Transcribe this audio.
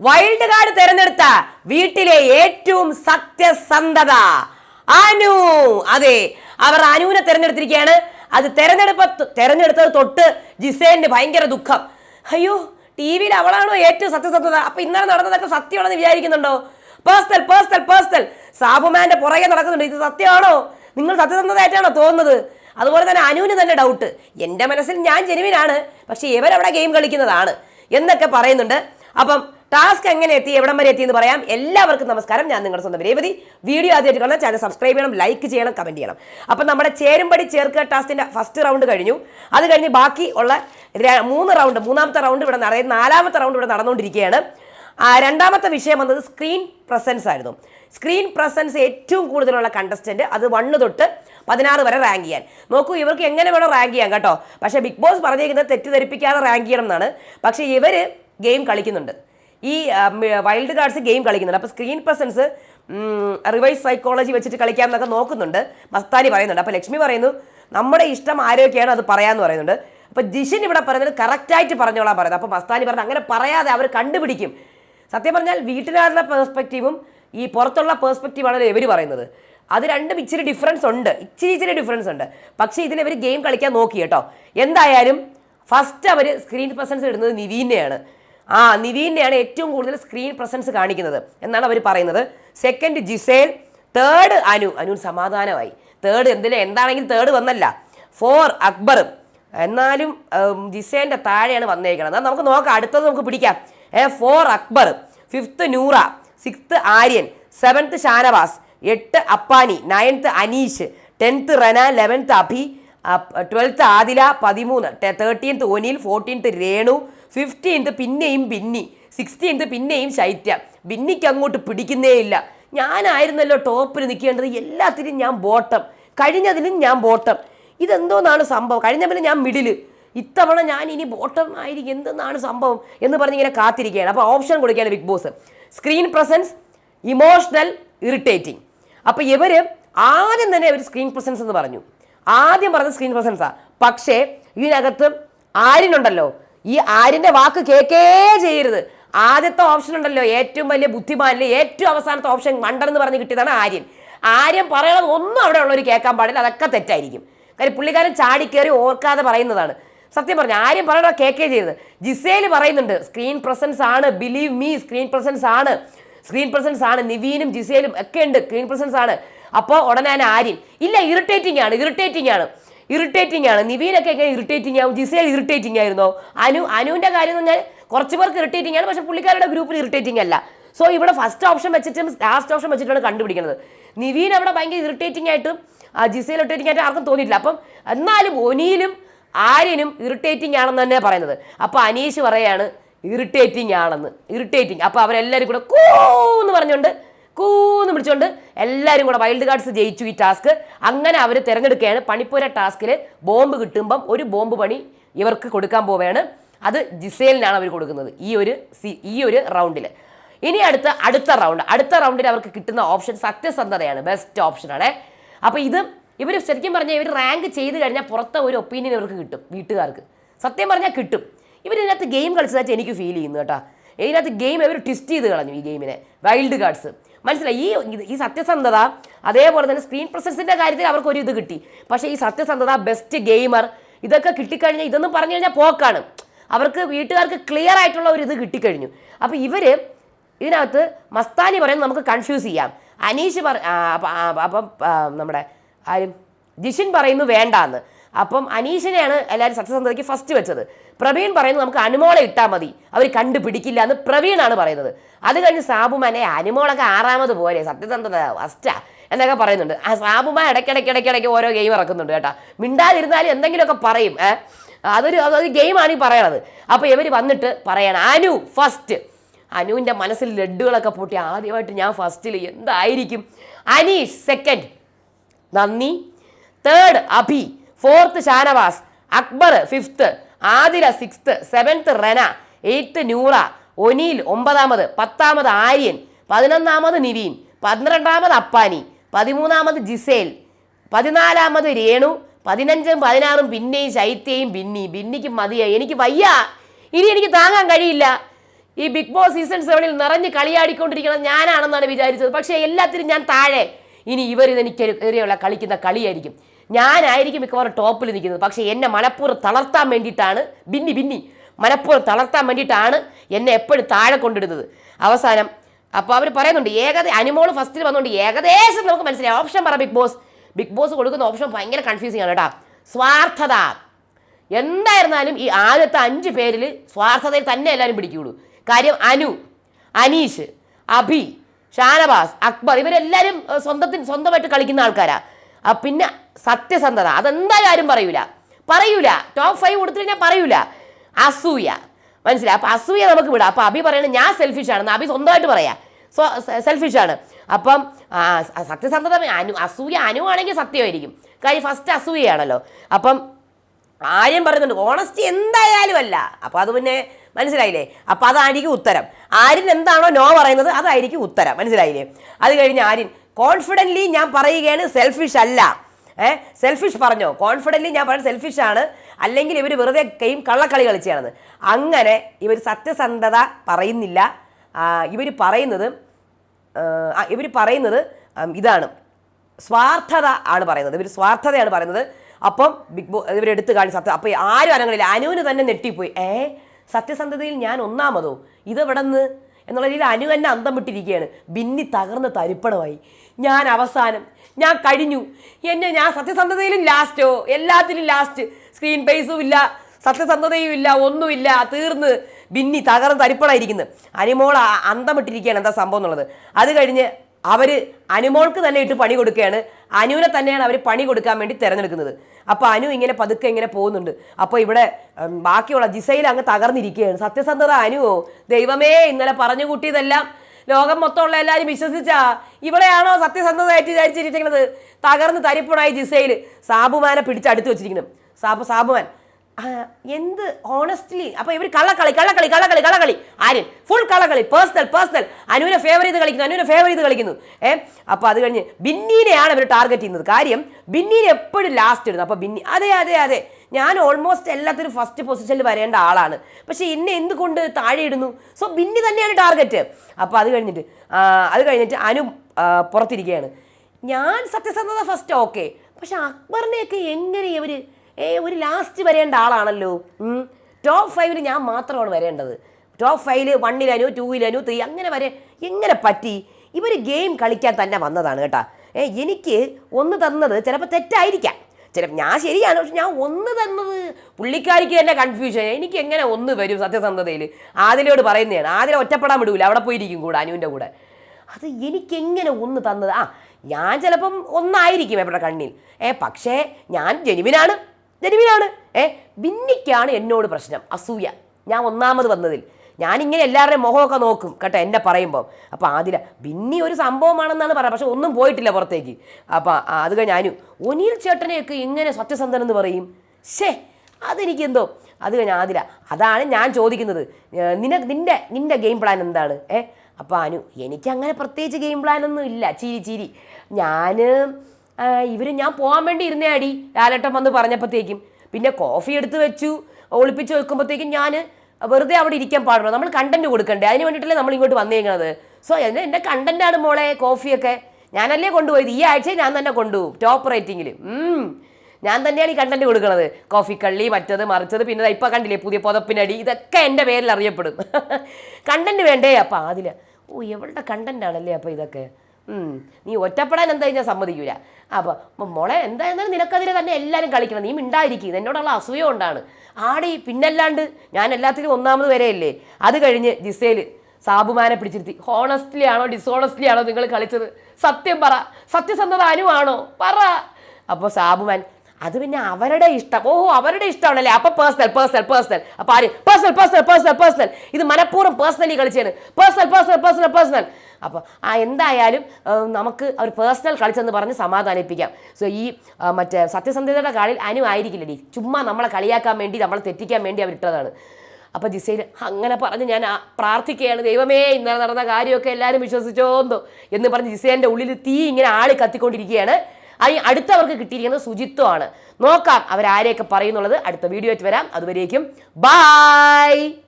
Wild card തിരഞ്ഞെടുത്ത വീട്ടിലെ ഏറ്റവും സത്യസന്ധത. അനു. അതെ അവർ അനുവിനെ തിരഞ്ഞെടുത്തിരിക്കുകയാണ്. അത് തിരഞ്ഞെടുപ്പ് തിരഞ്ഞെടുത്തത് തൊട്ട് ജിസേലിന് ഭയങ്കര ദുഃഖം. അയ്യോ ടി വിയിൽ അവളാണോ ഏറ്റവും സത്യസന്ധത? അപ്പൊ ഇന്നലെ നടന്നതൊക്കെ സത്യമാണെന്ന് വിചാരിക്കുന്നുണ്ടോ? Personal personal personal. സാബുമാന്റെ പുറകെ നടക്കുന്നുണ്ട്. ഇത് സത്യമാണോ? നിങ്ങൾ സത്യസന്ധതയായിട്ടാണോ തോന്നുന്നത്? അതുപോലെ തന്നെ അനുവിന് തന്നെ ഡൗട്ട് എന്റെ മനസ്സിൽ ഞാൻ ജെനുവിനാണ് പക്ഷേ ഇവരവിടെ ഗെയിം കളിക്കുന്നതാണ്. എന്നൊക്കെ പറയുന്നുണ്ട്. അപ്പം ടാസ്ക് എങ്ങനെ എത്തി എവിടം വരെ എത്തി എന്ന് പറയാം. എല്ലാവർക്കും നമസ്കാരം. ഞാൻ നിങ്ങളുടെ സ്വന്തം രേവതി. വീഡിയോ ആദ്യമായിട്ട് കാണാൻ ചാനൽ സബ്സ്ക്രൈബ് ചെയ്യണം ലൈക്ക് ചെയ്യണം കമന്റ് ചെയ്യണം. അപ്പം നമ്മുടെ ചേരുംപടി ചേർക്കുക ടാസ്കിന്റെ ഫസ്റ്റ് റൗണ്ട് കഴിഞ്ഞു. അത് കഴിഞ്ഞ് ബാക്കി ഉള്ള മൂന്ന് റൗണ്ട് മൂന്നാമത്തെ റൗണ്ട് ഇവിടെ നടന്നത് നാലാമത്തെ റൗണ്ട് ഇവിടെ നടന്നുകൊണ്ടിരിക്കുകയാണ്. രണ്ടാമത്തെ വിഷയം വന്നത് സ്ക്രീൻ പ്രസൻസ് ആയിരുന്നു. സ്ക്രീൻ പ്രസൻസ് ഏറ്റവും കൂടുതലുള്ള കണ്ടസ്റ്റന്റ് അത് വണ്ണ് തൊട്ട് പതിനാറ് വരെ റാങ്ക് ചെയ്യാൻ. നോക്കൂ ഇവർക്ക് എങ്ങനെ വേണോ റാങ്ക് ചെയ്യാം കേട്ടോ. പക്ഷേ ബിഗ് ബോസ് പറഞ്ഞിരിക്കുന്നത് തെറ്റിദ്ധരിപ്പിക്കാതെ റാങ്ക് ചെയ്യണം എന്നാണ്. പക്ഷേ ഇവർ ഗെയിം കളിക്കുന്നുണ്ട്. ഈ വൈൽഡ് കാർഡ്സ് ഗെയിം കളിക്കുന്നുണ്ട്. അപ്പോൾ സ്ക്രീൻ പ്രസൻസ് റിവൈസ് സൈക്കോളജി വെച്ചിട്ട് കളിക്കാം എന്നൊക്കെ നോക്കുന്നുണ്ട്. മസ്താനി പറയുന്നുണ്ട്. അപ്പോൾ ലക്ഷ്മി പറയുന്നു നമ്മുടെ ഇഷ്ടം ആരോഗ്യമാണ് അത് പറയാമെന്ന് പറയുന്നുണ്ട്. അപ്പോൾ ജിഷിൻ ഇവിടെ പറയുന്നത് കറക്റ്റായിട്ട് പറഞ്ഞോളാൻ പറയുന്നത് അപ്പോൾ മസ്താനി പറഞ്ഞു അങ്ങനെ പറയാതെ അവർ കണ്ടുപിടിക്കും. സത്യം പറഞ്ഞാൽ വീട്ടുകാരുടെ പെർസ്പെക്റ്റീവും ഈ പുറത്തുള്ള പേഴ്സ്പെക്റ്റീവാണ് ഇവർ പറയുന്നത്. അത് രണ്ടും ഇച്ചിരി ഡിഫറൻസ് ഉണ്ട്. ഇച്ചിരി ഇച്ചിരി ഡിഫറൻസ് ഉണ്ട്. പക്ഷേ ഇതിൽ ഇവർ ഗെയിം കളിക്കാൻ നോക്കി കേട്ടോ. എന്തായാലും ഫസ്റ്റ് അവർ സ്ക്രീൻ പ്രസൻസ് ഇടുന്നത് നിവീനെയാണ്. ആ നിവീനെയാണ് ഏറ്റവും കൂടുതൽ സ്ക്രീൻ പ്രസൻസ് കാണിക്കുന്നത് എന്നാണ് അവർ പറയുന്നത്. Second Gisele. Third Anu. Anu സമാധാനമായി. തേർഡ് എന്തിനാ? എന്താണെങ്കിലും തേർഡ് വന്നല്ല. ഫോർ അക്ബർ. എന്നാലും ജിസേന്റെ താഴെയാണ് വന്നേക്കുന്നത് എന്നാൽ നമുക്ക് നോക്കാം. അടുത്തത് നമുക്ക് പിടിക്കാം. ഏ four Akbar. Fifth Noora. Sixth Aryan. Seventh Shanavas. എട്ട് Appani. Ninth Aneesh. Tenth Rena. Eleventh Abhi. Twelfth Adila പതിമൂന്ന് thirteenth Oneal fourteenth Renu fifteenth പിന്നെയും ബിന്നി സിക്സ്റ്റീൻത്ത് പിന്നെയും ശൈത്യ. ബിന്നിക്ക് അങ്ങോട്ട് പിടിക്കുന്നേ ഇല്ല. ഞാനായിരുന്നല്ലോ ടോപ്പിൽ നിൽക്കേണ്ടത് എല്ലാത്തിനും ഞാൻ ബോട്ടം കഴിഞ്ഞതിലും ഞാൻ ബോട്ടം ഇതെന്തോന്നാണ് സംഭവം? കഴിഞ്ഞ പിന്നെ ഞാൻ മിഡിൽ ഇത്തവണ ഞാൻ ഇനി ബോട്ടം ആയിരിക്കും. എന്തെന്നാണ് സംഭവം? എന്ന് പറഞ്ഞ് ഇങ്ങനെ കാത്തിരിക്കുകയാണ്. അപ്പോൾ ഓപ്ഷൻ കൊടുക്കുകയാണ് Bigg Boss screen presence emotional irritating അപ്പോൾ ഇവർ ആദ്യം തന്നെ ഇവർ സ്ക്രീൻ പ്രസൻസ് എന്ന് പറഞ്ഞു. ആദ്യം പറഞ്ഞ സ്ക്രീൻ പ്രസൻസാ പക്ഷേ ഇതിനകത്ത് ആര്യനുണ്ടല്ലോ. ഈ ആര്യന്റെ വാക്ക് കേക്കേ ചെയ്യരുത്. ആദ്യത്തെ ഓപ്ഷൻ ഉണ്ടല്ലോ ഏറ്റവും വലിയ ബുദ്ധിമാനിലെ ഏറ്റവും അവസാനത്തെ ഓപ്ഷൻ മണ്ടൻ എന്ന് പറഞ്ഞ് കിട്ടിയതാണ് ആര്യൻ. ആര്യം പറയണത് ഒന്നും അവിടെ ഉള്ളവർ കേൾക്കാൻ പാടില്ല അതൊക്കെ തെറ്റായിരിക്കും. കാര്യം പുള്ളിക്കാരൻ ചാടിക്കേറി ഓർക്കാതെ പറയുന്നതാണ്. സത്യം പറഞ്ഞു ആര്യം പറയണ കേക്കേ ചെയ്തത് ജിസേൽ പറയുന്നുണ്ട് സ്ക്രീൻ പ്രസൻസ് ആണ് ബിലീവ് മീ സ്ക്രീൻ പ്രസൻസ് ആണ്. സ്ക്രീൻ പ്രസൻസ് ആണ് നിവീനും ജിസേലും ഒക്കെ ഉണ്ട് സ്ക്രീൻ പ്രസൻസ് ആണ്. അപ്പോൾ ഉടനെ തന്നെ ആര്യൻ. ഇല്ല ഇറിറ്റേറ്റിംഗ് ആണ് ഇറിറ്റേറ്റിംഗ് ആണ്. ഇറിറ്റേറ്റിംഗ് ആണ്. നിവീനൊക്കെ എങ്ങനെ ഇറിറ്റേറ്റിംഗ് ആവും? ജിസേൽ ഇറിറ്റേറ്റിംഗ് ആയിരുന്നോ? അനു അനുവിന്റെ കാര്യം എന്ന് പറഞ്ഞാൽ കുറച്ച് പേർക്ക് ഇറിറ്റേറ്റിംഗ് ആണ് പക്ഷെ പുള്ളിക്കാരുടെ ഗ്രൂപ്പിൽ ഇറിറ്റേറ്റിംഗ് അല്ല. സോ ഇവിടെ ഫസ്റ്റ് ഓപ്ഷൻ വെച്ചിട്ടും ലാസ്റ്റ് ഓപ്ഷൻ വെച്ചിട്ടാണ് കണ്ടുപിടിക്കുന്നത്. നിവീൻ അവിടെ ഭയങ്കര ഇറിറ്റേറ്റിംഗ് ആയിട്ടും ആ ജിസേൽ ഇറിറ്റേറ്റിംഗ് ആയിട്ട് ആർക്കും തോന്നിയിട്ടില്ല. അപ്പം എന്നാലും ഒനിയിലും ആര്യനും ഇറിറ്റേറ്റിംഗ് ആണെന്ന് തന്നെ പറയുന്നത്. അപ്പോൾ അനീഷ് പറയാണ് ഇറിറ്റേറ്റിംഗ് ആണെന്ന് ഇറിറ്റേറ്റിംഗ് അപ്പോൾ അവരെല്ലാവരും കൂടെ കൂ എന്ന് പറഞ്ഞുകൊണ്ട് കൂന്ന് വിളിച്ചുകൊണ്ട് എല്ലാവരും കൂടെ വൈൽഡ് കാർഡ്സ് ജയിച്ചു ഈ ടാസ്ക് അങ്ങനെ അവർ തിരഞ്ഞെടുക്കുകയാണ്. പണിപ്പുര ടാസ്കിൽ ബോംബ് കിട്ടുമ്പം ഒരു ബോംബ് പണി ഇവർക്ക് കൊടുക്കാൻ പോവുകയാണ്. അത് ജിസേലിനാണ് അവർ കൊടുക്കുന്നത് ഈ ഒരു സി- ഈ ഒരു റൗണ്ടിൽ ഇനി അടുത്ത അടുത്ത റൗണ്ട് അടുത്ത റൗണ്ടിൽ അവർക്ക് കിട്ടുന്ന ഓപ്ഷൻ സത്യസന്ധതയാണ്. ബെസ്റ്റ് ഓപ്ഷനാണ് അപ്പോൾ ഇത് ഇവർ ശരിക്കും പറഞ്ഞാൽ ഇവർ റാങ്ക് ചെയ്ത് കഴിഞ്ഞാൽ പുറത്തെ ഒരു ഒപ്പീനിയൻ ഇവർക്ക് കിട്ടും വീട്ടുകാർക്ക്. സത്യം പറഞ്ഞാൽ കിട്ടും. ഇവരിതിനകത്ത് ഗെയിം കളിച്ചതായിട്ട് എനിക്ക് ഫീൽ ചെയ്യുന്നു കേട്ടോ. ഇതിനകത്ത് ഗെയിം ഇവർ ട്വിസ്റ്റ് ചെയ്ത് കളഞ്ഞു ഈ ഗെയിമിനെ വൈൽഡ് കാർഡ്സ് മനസ്സിലായി? ഈ ഈ സത്യസന്ധത അതേപോലെ തന്നെ സ്ക്രീൻ പ്രസൻസിന്റെ കാര്യത്തിൽ അവർക്ക് ഒരു ഇത് കിട്ടി. പക്ഷേ ഈ സത്യസന്ധത ബെസ്റ്റ് ഗെയിമർ ഇതൊക്കെ കിട്ടിക്കഴിഞ്ഞാൽ ഇതൊന്നും പറഞ്ഞു കഴിഞ്ഞാൽ പോക്കാണ്. അവർക്ക് വീട്ടുകാർക്ക് ക്ലിയർ ആയിട്ടുള്ള ഒരു ഇത് കിട്ടിക്കഴിഞ്ഞു. അപ്പോൾ ഇവർ ഇതിനകത്ത് മസ്താനി പറയുന്നത് നമുക്ക് കൺഫ്യൂസ് ചെയ്യാം. അനീഷ് പറ അപ്പം നമ്മുടെ ആരും? ജിഷിൻ പറയുന്നു വേണ്ടാന്ന്. അപ്പം അനീഷിനെയാണ് എല്ലാവരും സത്യസന്ധതയ്ക്ക് ഫസ്റ്റ് വെച്ചത്. പ്രവീൺ പറയുന്നു നമുക്ക് അനുമോളെ ഇട്ടാൽ മതി. അവർ കണ്ടുപിടിക്കില്ല എന്ന് പ്രവീണാണ് പറയുന്നത്. അത് കഴിഞ്ഞ് സാബുമാനെ അനുമോളൊക്കെ ആറാമത് പോരെ. സത്യസന്ധത ഫസ്റ്റാ എന്നൊക്കെ പറയുന്നുണ്ട്. ആ സാബുമാൻ ഇടയ്ക്കിടയ്ക്ക് ഇടയ്ക്കിടയ്ക്ക് ഓരോ ഗെയിം ഇറക്കുന്നുണ്ട് കേട്ടോ. മിണ്ടാതിരുന്നാലും എന്തെങ്കിലുമൊക്കെ പറയും. അതൊരു അതൊരു ഗെയിമാണ് ഈ പറയണത്. അപ്പോൾ ഇവർ വന്നിട്ട് പറയണം അനു ഫസ്റ്റ് അനുവിന്റെ മനസ്സിൽ ലഡ്ഡുകളൊക്കെ പൊട്ടി ആദ്യമായിട്ട് ഞാൻ ഫസ്റ്റിൽ എന്തായിരിക്കും? Aneesh second Nandi. Third Abhi. Fourth Shanavas. Akbar fifth Adila sixth seventh Rena. Eighth Noora. Oneal ഒമ്പതാമത്. പത്താമത് ആര്യൻ. പതിനൊന്നാമത് നിവീൻ. പന്ത്രണ്ടാമത് അപ്പാനി. പതിമൂന്നാമത് ജിസേൽ. പതിനാലാമത് രേണു. പതിനഞ്ചും പതിനാറും പിന്നെയും ശൈത്യയും ബിന്നി. ബിന്നിക്ക് മതിയായി. എനിക്ക് വയ്യ. ഇനി എനിക്ക് താങ്ങാൻ കഴിയില്ല. ഈ ബിഗ് ബോസ് സീസൺ സെവനിൽ നിറഞ്ഞ് കളിയാടിക്കൊണ്ടിരിക്കുന്നത് ഞാനാണെന്നാണ് വിചാരിച്ചത്. പക്ഷേ എല്ലാത്തിനും ഞാൻ താഴെ. ഇനി ഇവർ ഇതെനിക്ക് കളിക്കുന്ന കളിയായിരിക്കും. ഞാനായിരിക്കും മിക്കവാറും ടോപ്പിൽ നിൽക്കുന്നത്. പക്ഷേ എന്നെ മനപ്പൂർവം തളർത്താൻ വേണ്ടിയിട്ടാണ് ബിന്നി ബിന്നി. മനപ്പൂർവം തളർത്താൻ വേണ്ടിയിട്ടാണ് എന്നെ എപ്പോഴും താഴെ കൊണ്ടിടുന്നത്. അവസാനം അപ്പോൾ അവർ പറയുന്നുണ്ട് ഏകദേ അനുമോൾ ഫസ്റ്റിൽ വന്നുകൊണ്ട് ഏകദേശം നമുക്ക് മനസ്സിലായി. ഓപ്ഷൻ പറ ബിഗ് ബോസ് ബിഗ് ബോസ് കൊടുക്കുന്ന ഓപ്ഷൻ ഭയങ്കര കൺഫ്യൂസിങ് ആണ് കേട്ടോ. സ്വാർത്ഥത. എന്തായിരുന്നാലും ഈ ആദ്യത്തെ അഞ്ച് പേരിൽ സ്വാർത്ഥതയിൽ തന്നെ എല്ലാവരും പിടിക്കുകയുള്ളൂ കാര്യം അനു അനീഷ് അഭി ഷാനവാസ് അക്ബർ ഇവരെല്ലാവരും സ്വന്തത്തിന് സ്വന്തമായിട്ട് കളിക്കുന്ന ആൾക്കാരാണ് പിന്നെ സത്യസന്ധത. അതെന്തായാലും ആരും പറയൂല. പറയൂല. ടോപ്പ് ഫൈവ് കൊടുത്തിട്ട് പറയൂല. അസൂയ. മനസ്സിലായി? അപ്പൊ അസൂയ നമുക്ക് വിടാം. അപ്പൊ അഭി പറയണത് ഞാൻ സെൽഫിഷ് ആണെന്ന് അഭി സ്വന്തമായിട്ട് പറയാ. സെൽഫിഷ് ആണ്. അപ്പം സത്യസന്ധത അനു അസൂയ അനുവാണെങ്കിൽ സത്യമായിരിക്കും. കാര്യം ഫസ്റ്റ് അസൂയയാണല്ലോ. അപ്പം ആര്യം പറയുന്നുണ്ട്. ഓണസ്റ്റി എന്തായാലും അല്ല. അപ്പൊ അത് പിന്നെ മനസ്സിലായില്ലേ? അപ്പൊ അതായിരിക്കും ഉത്തരം. ആര്യൻ എന്താണോ നോ പറയുന്നത് അതായിരിക്കും ഉത്തരം. മനസ്സിലായില്ലേ? അത് കഴിഞ്ഞ് ആര്യൻ കോൺഫിഡന്റ്ലി ഞാൻ പറയുകയാണ് സെൽഫിഷ് അല്ല. ഏ? സെൽഫിഷ് പറഞ്ഞോ? കോൺഫിഡന്റ് ഞാൻ പറഞ്ഞു സെൽഫിഷ് ആണ്. അല്ലെങ്കിൽ ഇവർ വെറുതെ ഗെയിം കള്ളക്കളി കളിച്ചാണ്. അങ്ങനെ ഇവർ സത്യസന്ധത പറയുന്നില്ല. ഇവർ പറയുന്നത് ഇവർ പറയുന്നത് ഇതാണ്. സ്വാർത്ഥത ആണ് പറയുന്നത്. ഇവർ സ്വാർത്ഥതയാണ് പറയുന്നത്. അപ്പം ബിഗ് ബോ ഇവരെടുത്ത് കാണിച്ച് സത്യം അപ്പോൾ ആരും അനങ്ങളില്ല അനുവിന് തന്നെ നെട്ടിപ്പോയി. ഏ? സത്യസന്ധതയിൽ ഞാൻ ഒന്നാമതോ? ഇതെവിടെ നിന്ന് എന്നുള്ള രീതിയിൽ അനു തന്നെ അന്തം വിട്ടിരിക്കുകയാണ്. ബിന്നി തകർന്ന് തരിപ്പണമായി. ഞാൻ അവസാനം ഞാൻ കഴിഞ്ഞു. എന്നെ ഞാൻ സത്യസന്ധതയിലും ലാസ്റ്റോ എല്ലാത്തിലും ലാസ്റ്റ് സ്ക്രീൻ പേസും ഇല്ല സത്യസന്ധതയും ഇല്ല ഒന്നുമില്ല തീർന്ന് ബിന്നി തകർന്ന് തരിപ്പണായിരിക്കുന്നു. അനുമോൾ ആ- അന്തം വിട്ടിരിക്കുകയാണ് എന്താ സംഭവം എന്നുള്ളത്. അത് കഴിഞ്ഞ് അവർ അനുമോൾക്ക് തന്നെ ഇട്ട് പണി കൊടുക്കുകയാണ്. അനുവിനെ തന്നെയാണ് അവർ പണി കൊടുക്കാൻ വേണ്ടി തിരഞ്ഞെടുക്കുന്നത്. അപ്പോൾ അനു ഇങ്ങനെ പതുക്കെ ഇങ്ങനെ പോകുന്നുണ്ട്. അപ്പോൾ ഇവിടെ ബാക്കിയുള്ള ജിസയിൽ അങ്ങ് തകർന്നിരിക്കുകയാണ്. സത്യസന്ധത അനുവോ? ദൈവമേ ഇന്നലെ പറഞ്ഞു കൂട്ടിയതെല്ലാം ലോകം മൊത്തമുള്ള എല്ലാവരും വിശ്വസിച്ചാ. ഇവിടെയാണോ സത്യസന്ധതയായിട്ട് വിചാരിച്ചിരിക്കുന്നത്? തകർന്ന് തരിപ്പണായി ജിസയിൽ സാബുമാനെ പിടിച്ച് അടുത്ത് വെച്ചിരിക്കുന്നു. സാബു സാബുമാൻ എന്ത്? ഓണസ്റ്റ്ലി അപ്പൊ ഇവർ കള്ളക്കളി കള്ളക്കളി കള്ളക്കളി കള്ളക്കളി. ആര്? ഫുൾ കള്ളക്കളി. പേഴ്സണൽ പേഴ്സണൽ അനുവിനെ ഫേവർ ചെയ്ത് കളിക്കുന്നു അനുവിനെ ഫേവർ ചെയ്ത് കളിക്കുന്നു. ഏ? അപ്പൊ അത് കഴിഞ്ഞ് ബിന്നീനെയാണ് ഇവർ ടാർഗറ്റ് ചെയ്യുന്നത്. കാര്യം ബിന്നീനെ എപ്പോഴും ലാസ്റ്റ് ഇടുന്നു. അപ്പൊ ബിന്നി അതെ അതെ അതെ. ഞാൻ ഓൾമോസ്റ്റ് എല്ലാത്തിനും ഫസ്റ്റ് പൊസിഷനിൽ വരേണ്ട ആളാണ്. പക്ഷെ എന്നെ എന്തുകൊണ്ട് താഴെ ഇടുന്നു? സോ ബിന്നി തന്നെയാണ് ടാർഗറ്റ് അപ്പൊ അത് കഴിഞ്ഞിട്ട് അത് കഴിഞ്ഞിട്ട് അനു പുറത്തിരിക്കുകയാണ്. ഞാൻ സത്യസന്ധത ഫസ്റ്റ് ഓക്കെ പക്ഷെ അക്ബറിനെയൊക്കെ എങ്ങനെ ഇവർ ഏ ഒരു ലാസ്റ്റ് വരേണ്ട ആളാണല്ലോ. ടോപ്പ് ഫൈവിൽ ഞാൻ മാത്രമാണ് വരേണ്ടത്. ടോപ്പ് ഫൈവിൽ വണ്ണിലനു ടൂവിലനു ത്രീ അങ്ങനെ വരെ എങ്ങനെ പറ്റി? ഇവർ ഗെയിം കളിക്കാൻ തന്നെ വന്നതാണ് കേട്ടാ. ഏ എനിക്ക് ഒന്ന് തന്നത് ചിലപ്പോൾ തെറ്റായിരിക്കാം. ചിലപ്പോൾ ഞാൻ ശരിയാണ് പക്ഷെ ഞാൻ ഒന്ന് തന്നത് പുള്ളിക്കാരിക്ക് തന്നെ കൺഫ്യൂഷൻ എനിക്ക് എങ്ങനെ ഒന്ന് വരും സത്യസന്ധതയിൽ ആദിലോട് പറയുന്നതാണ്. ആദില ഒറ്റപ്പെടാൻ വിടൂല അവിടെ പോയിരിക്കും കൂടെ അനുവിന്റെ കൂടെ. അത് എനിക്കെങ്ങനെ ഒന്ന് തന്നത്? ആ ഞാൻ ചിലപ്പം ഒന്നായിരിക്കും എവിടെ കണ്ണിൽ. ഏ പക്ഷേ ഞാൻ ജനുവിനാണ് ജനുവിനാണ് ഏ ബിന്നിക്കാണ് എന്നോട് പ്രശ്നം. അസൂയ. ഞാൻ ഒന്നാമത് വന്നതിൽ. ഞാനിങ്ങനെ എല്ലാവരുടെയും മുഖമൊക്കെ നോക്കും. കേട്ടോ എന്നെ പറയുമ്പോൾ അപ്പോൾ ആദില ബിന്നി ഒരു സംഭവമാണെന്നാണ് പറയുക. പക്ഷെ ഒന്നും പോയിട്ടില്ല പുറത്തേക്ക്. അപ്പോൾ അത് കഴിഞ്ഞ് ഒനിയിൽ ചേട്ടനെയൊക്കെ ഇങ്ങനെ സത്യസന്ധൻ എന്ന് പറയും? ശേ അതെനിക്കെന്തോ. അത് കഴിഞ്ഞാൽ ആദില അതാണ് ഞാൻ ചോദിക്കുന്നത്. നിന നിന്റെ നിന്റെ ഗെയിം പ്ലാൻ എന്താണ്? ഏ അപ്പോൾ അനു എനിക്കങ്ങനെ പ്രത്യേകിച്ച് ഗെയിം പ്ലാൻ ഒന്നും ഇല്ല. ചിരി ചിരി. ഞാൻ ഇവർ ഞാൻ പോകാൻ വേണ്ടി ഇരുന്നേ അടി ലാലേട്ടൻ വന്ന് പറഞ്ഞപ്പോഴത്തേക്കും പിന്നെ കോഫി എടുത്ത് വെച്ചു. ഒളിപ്പിച്ച് വെക്കുമ്പോഴത്തേക്കും ഞാൻ വെറുതെ അവിടെ ഇരിക്കാൻ പാടുള്ളൂ നമ്മൾ കണ്ടന്റ് കൊടുക്കണ്ടേ? അതിന് വേണ്ടിയിട്ടല്ലേ നമ്മൾ ഇങ്ങോട്ട് വന്നേക്കുന്നത് സോ എന്നെ എന്റെ കണ്ടന്റാണ് മോളെ കോഫിയൊക്കെ ഞാനല്ലേ കൊണ്ടുപോയത്? ഈ ആഴ്ച ഞാൻ തന്നെ കൊണ്ടുപോകും ടോപ്പ് റേറ്റിങ്ങിൽ ഞാൻ തന്നെയാണ് ഈ കണ്ടന്റ് കൊടുക്കുന്നത് കോഫി കള്ളി മറ്റത് മറിച്ചത് പിന്നെ ഇപ്പം കണ്ടില്ലേ പുതിയ പുതപ്പിനടി ഇതൊക്കെ എന്റെ പേരിൽ അറിയപ്പെടും. കണ്ടന്റ് വേണ്ടേ? അപ്പം ആദില. ഓ എവളുടെ കണ്ടന്റാണല്ലേ അപ്പോൾ ഇതൊക്കെ. നീ ഒറ്റപ്പെടാൻ എന്താ ഞാൻ സമ്മതിക്കൂല. അപ്പോൾ മോളെ എന്തായിരുന്നാലും നിനക്കതിരെ തന്നെ എല്ലാവരും കളിക്കണം. നീ മിണ്ടായിരിക്കും. എന്നോടുള്ള അസൂയ കൊണ്ടാണ്. ആടി പിന്നല്ലാണ്ട് ഞാൻ എല്ലാത്തിലും ഒന്നാമത് വരെയല്ലേ? അത് കഴിഞ്ഞ് ജിസേൽ സാബുമാനെ പിടിച്ചിരുത്തി. ഹോണസ്റ്റ്ലി ആണോ ഡിസോണസ്റ്റ്ലി ആണോ നിങ്ങൾ കളിച്ചത്? സത്യം പറ. സത്യസന്ധത അനുവാണോ? പറ. അപ്പോൾ സാബുമാൻ അത് പിന്നെ അവരുടെ ഇഷ്ടം. ഓഹോ അവരുടെ ഇഷ്ടമാണല്ലേ? അപ്പൊ പേഴ്സണൽ പേഴ്സണൽ പേഴ്സണൽ അപ്പൊ ആര്? പേഴ്സണൽ പേഴ്സണൽ പേഴ്സണൽ പേഴ്സണൽ ഇത് മനഃപൂർവം പേഴ്സണലി കളിച്ചാണ്. പേഴ്സണൽ പേഴ്സണൽ പേഴ്സണൽ പേഴ്സണൽ അപ്പോൾ ആ എന്തായാലും നമുക്ക് അവർ പേഴ്സണൽ കളിച്ചെന്ന് പറഞ്ഞ് സമാധാനിപ്പിക്കാം. സോ ഈ മറ്റേ സത്യസന്ധതയുടെ കാലിൽ ആയിരിക്കില്ലടി. ചുമ്മാ നമ്മളെ കളിയാക്കാൻ വേണ്ടി നമ്മളെ തെറ്റിക്കാൻ വേണ്ടി അവർ ഇട്ടതാണ്. അപ്പോൾ ജിസയിൽ അങ്ങനെ പറഞ്ഞ് ഞാൻ പ്രാർത്ഥിക്കുകയാണ് ദൈവമേ ഇന്നലെ നടന്ന കാര്യമൊക്കെ എല്ലാവരും വിശ്വസിച്ചോന്നോ എന്ന് പറഞ്ഞ് ജിസേലിന്റെ ഉള്ളിൽ തീ ഇങ്ങനെ ആളി കത്തിക്കൊണ്ടിരിക്കുകയാണ്. അതിന് അടുത്തവർക്ക് കിട്ടിയിരിക്കുന്നത് ശുചിത്വമാണ് നോക്കാം അവരാരെയൊക്കെ പറയുന്നുള്ളത്. അടുത്ത വീഡിയോ ആയിട്ട് വരാം. അതുവരേക്കും ബായ്